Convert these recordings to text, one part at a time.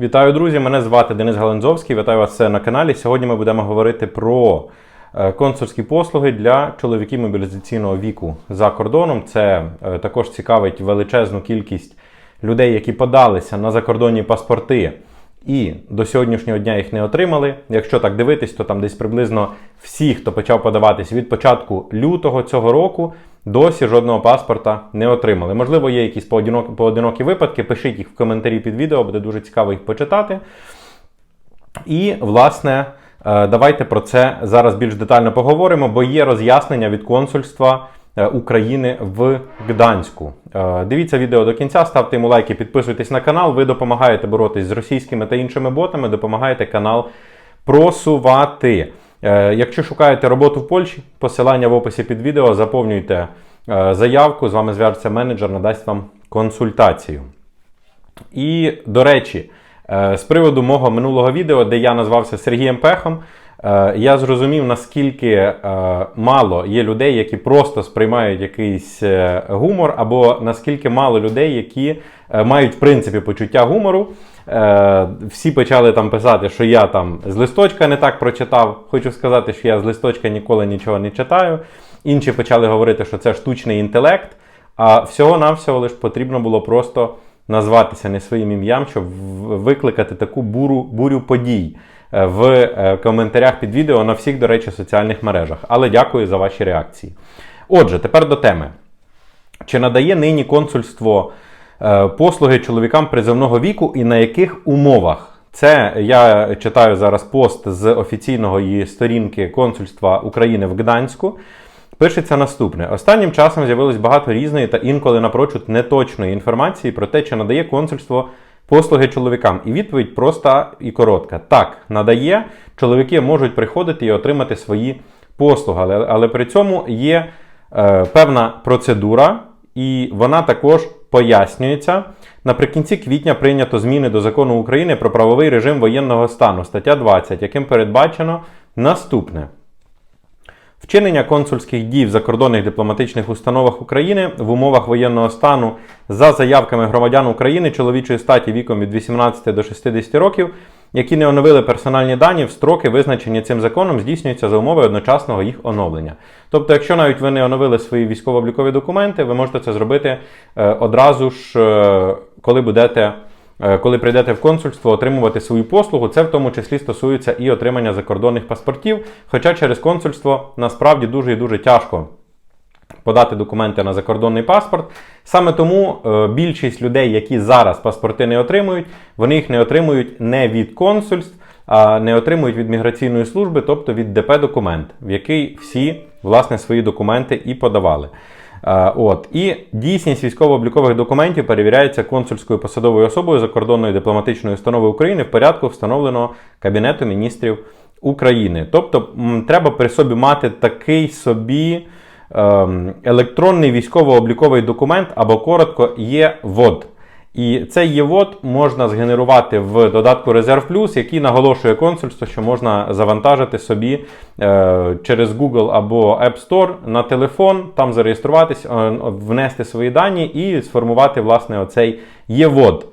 Вітаю, друзі! Мене звати Денис Галанзовський. Вітаю вас на каналі. Сьогодні ми будемо говорити про е, консульські послуги для чоловіків мобілізаційного віку за кордоном. Це е, також цікавить величезну кількість людей, які подалися на закордонні паспорти і до сьогоднішнього дня їх не отримали. Якщо так дивитись, то там десь приблизно всі, хто почав подаватись від початку лютого цього року, досі жодного паспорта не отримали. Можливо, є якісь поодинокі, випадки. Пишіть їх в коментарі під відео, буде дуже цікаво їх почитати. І, власне, е, давайте про це зараз більш детально поговоримо, бо є роз'яснення від консульства України в Гданську. Е, Дивіться відео до кінця, ставте йому лайки, підписуйтесь на канал. Ви допомагаєте боротись з російськими та іншими ботами, допомагаєте канал просувати. Е, Якщо шукаєте роботу в Польщі, посилання в описі під відео, заповнюйте е, заявку. З вами зв'яжеться менеджер, надасть вам консультацію. І, до речі, е, з приводу мого минулого відео, де я назвався Сергієм Пехом, е, я зрозумів, наскільки е, мало є людей, які просто сприймають якийсь е, гумор, або наскільки мало людей, які е, мають в принципі почуття гумору. Е, Всі почали там писати, що я там з листочка не так прочитав. Хочу сказати, що я з листочка ніколи нічого не читаю. Інші почали говорити, що це штучний інтелект. А всього-навсього лише потрібно було просто назватися не своїм ім'ям, щоб викликати таку буру, бурю подій е, в е, коментарях під відео на всіх, до речі, соціальних мережах. Але дякую за ваші реакції. Отже, тепер до теми. Чи надає нині консульство е, послуги чоловікам призовного віку і на яких умовах? Це я читаю зараз пост з офіційного її сторінки консульства України в Гданську. Пишеться наступне: останнім часом з'явилось багато різної та інколи напрочуд неточної інформації про те, чи надає консульство послуги чоловікам. І відповідь проста і коротка: так, надає. Чоловіки можуть приходити і отримати свої послуги, але, але при цьому є е, певна процедура, і вона також пояснюється. Наприкінці квітня прийнято зміни до закону України про правовий режим воєнного стану, стаття 20, яким передбачено наступне. Вчинення консульських дій в закордонних дипломатичних установах України в умовах воєнного стану за заявками громадян України чоловічої статі віком від 18 до 60 років, які не оновили персональні дані в строки, визначені цим законом, здійснюються за умови одночасного їх оновлення. Тобто, якщо навіть ви не оновили свої військово-облікові документи, ви можете це зробити е, одразу ж, е, коли будете. Е, Коли прийдете в консульство отримувати свою послугу, це в тому числі стосується і отримання закордонних паспортів. Хоча через консульство насправді дуже і дуже тяжко подати документи на закордонний паспорт. Саме тому е, більшість людей, які зараз паспорти не отримують, вони їх не отримують не від консульств, а не отримують від міграційної служби, тобто від ДП документ, в який всі власне свої документи і подавали. От і дійсність військово-облікових документів перевіряється консульською посадовою особою закордонної дипломатичної установи України в порядку, встановленого Кабінету міністрів України. Тобто треба при собі мати такий собі ем, електронний військово-обліковий документ або коротко ЄВОД. І цей ЄВОД можна згенерувати в додатку Резерв Плюс, який наголошує консульство, що можна завантажити собі е, через Google або App Store на телефон, там зареєструватись, е, внести свої дані і сформувати власне оцей ЄВОД.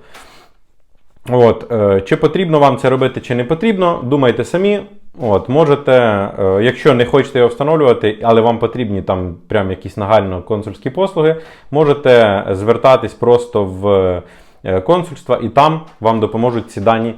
От, е, чи потрібно вам це робити, чи не потрібно, думайте самі. От, можете, е, якщо не хочете його встановлювати, але вам потрібні там прям якісь нагально консульські послуги, можете звертатись просто в е, консульство і там вам допоможуть ці дані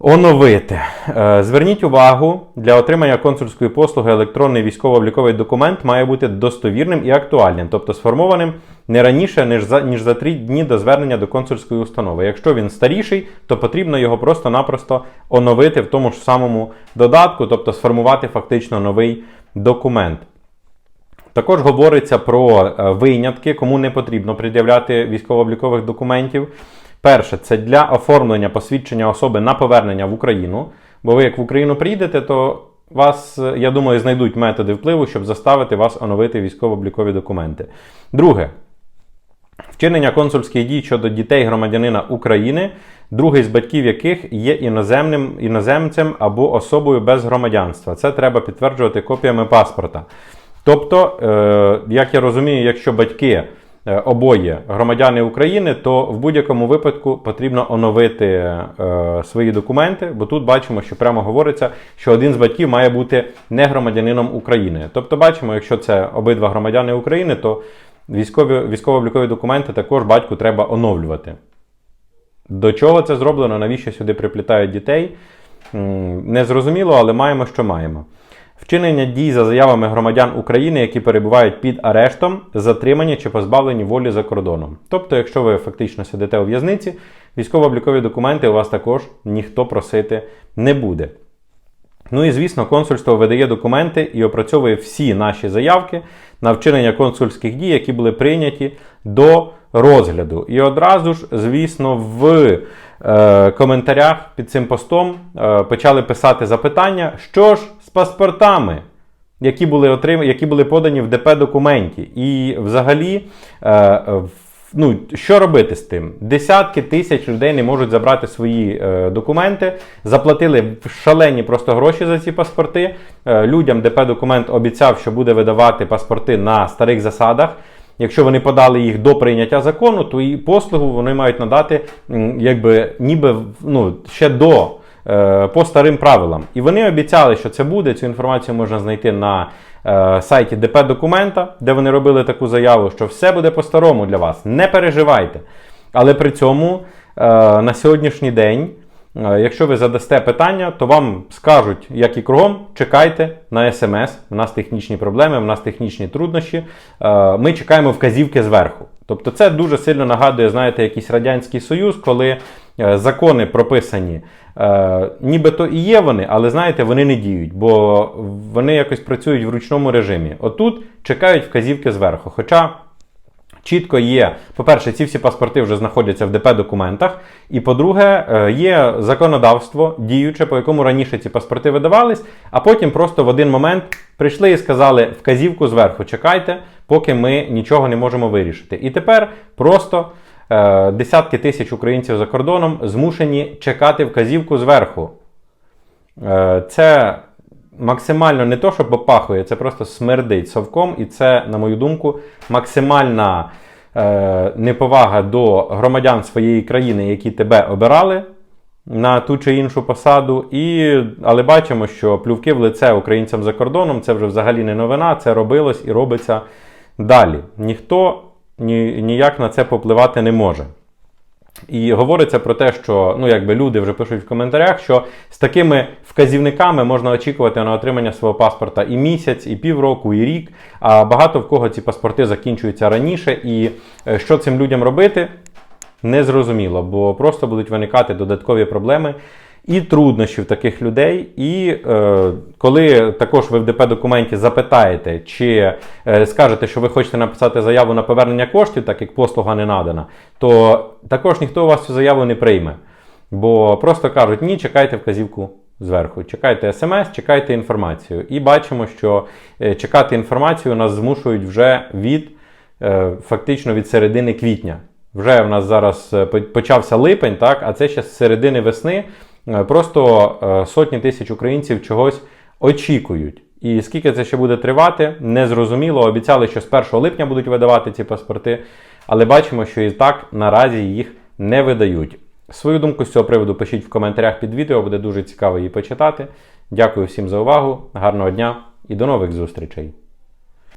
оновити. Е, Зверніть увагу, для отримання консульської послуги електронний військово-обліковий документ має бути достовірним і актуальним, тобто сформованим не раніше, ніж за, ніж за три дні до звернення до консульської установи. Якщо він старіший, то потрібно його просто-напросто оновити в тому ж самому додатку, тобто сформувати фактично новий документ. Також говориться про е, винятки, кому не потрібно пред'являти військово-облікових документів. Перше, це для оформлення посвідчення особи на повернення в Україну. Бо ви як в Україну приїдете, то вас, е, я думаю, знайдуть методи впливу, щоб заставити вас оновити військово-облікові документи. Друге, вчинення консульських дій щодо дітей громадянина України, другий з батьків яких є іноземним, іноземцем або особою без громадянства. Це треба підтверджувати копіями паспорта. Тобто, е, як я розумію, якщо батьки е, обоє громадяни України, то в будь-якому випадку потрібно оновити е, свої документи, бо тут бачимо, що прямо говориться, що один з батьків має бути не громадянином України. Тобто, бачимо, якщо це обидва громадяни України, то військові військово-облікові документи також батьку треба оновлювати. До чого це зроблено? Навіщо сюди приплітають дітей? Незрозуміло, але маємо, що маємо. Вчинення дій за заявами громадян України, які перебувають під арештом, затримані чи позбавлені волі за кордоном. Тобто, якщо ви фактично сидите у в'язниці, військово-облікові документи у вас також ніхто просити не буде. Ну і звісно, консульство видає документи і опрацьовує всі наші заявки на вчинення консульських дій, які були прийняті до розгляду. І одразу ж, звісно, в е, коментарях під цим постом е, почали писати запитання, що ж з паспортами. Які були отрим... які були подані в ДП документі, і взагалі, е, в- ну що робити з тим? Десятки тисяч людей не можуть забрати свої е, документи, заплатили шалені просто гроші за ці паспорти. Е, людям ДП документ обіцяв, що буде видавати паспорти на старих засадах. Якщо вони подали їх до прийняття закону, то і послугу вони мають надати, якби ніби ну, ще до е, по старим правилам. І вони обіцяли, що це буде. Цю інформацію можна знайти на сайті ДП документа, де вони робили таку заяву, що все буде по-старому для вас. Не переживайте. Але при цьому е, на сьогоднішній день. Е, Якщо ви задасте питання, то вам скажуть, як і кругом, чекайте на смс. У нас технічні проблеми, у нас технічні труднощі. Е, Ми чекаємо вказівки зверху. Тобто це дуже сильно нагадує, знаєте, якийсь радянський союз, коли е, закони прописані, е, нібито і є вони, але знаєте, вони не діють, бо вони якось працюють в ручному режимі. Отут чекають вказівки зверху. Хоча чітко є, по-перше, ці всі паспорти вже знаходяться в ДП документах. І по-друге, е, є законодавство діюче, по якому раніше ці паспорти видавались, а потім просто в один момент прийшли і сказали вказівку зверху, чекайте, поки ми нічого не можемо вирішити. І тепер просто е, десятки тисяч українців за кордоном змушені чекати вказівку зверху. Е, Це максимально не то, що попахує, це просто смердить совком, і це, на мою думку, максимальна е, неповага до громадян своєї країни, які тебе обирали на ту чи іншу посаду. І, але бачимо, що плювки в лице українцям за кордоном це вже взагалі не новина, це робилось і робиться далі. Ніхто ні, ніяк на це попливати не може. І говориться про те, що ну якби люди вже пишуть в коментарях, що з такими вказівниками можна очікувати на отримання свого паспорта і місяць, і півроку, і рік. А багато в кого ці паспорти закінчуються раніше. І е, що цим людям робити, незрозуміло, бо просто будуть виникати додаткові проблеми. І труднощі в таких людей. І е, коли також ви в ДП документі запитаєте, чи е, скажете, що ви хочете написати заяву на повернення коштів, так як послуга не надана, то також ніхто у вас цю заяву не прийме. Бо просто кажуть, ні, чекайте вказівку зверху, чекайте смс, чекайте інформацію. І бачимо, що е, чекати інформацію нас змушують вже від е, фактично від середини квітня. Вже в нас зараз е, почався липень, так, а це ще з середини весни. Е, Просто е, сотні тисяч українців чогось очікують. І скільки це ще буде тривати, незрозуміло. Обіцяли, що з 1 липня будуть видавати ці паспорти, але бачимо, що і так наразі їх не видають. Свою думку з цього приводу пишіть в коментарях під відео, буде дуже цікаво її почитати. Дякую всім за увагу, гарного дня і до нових зустрічей!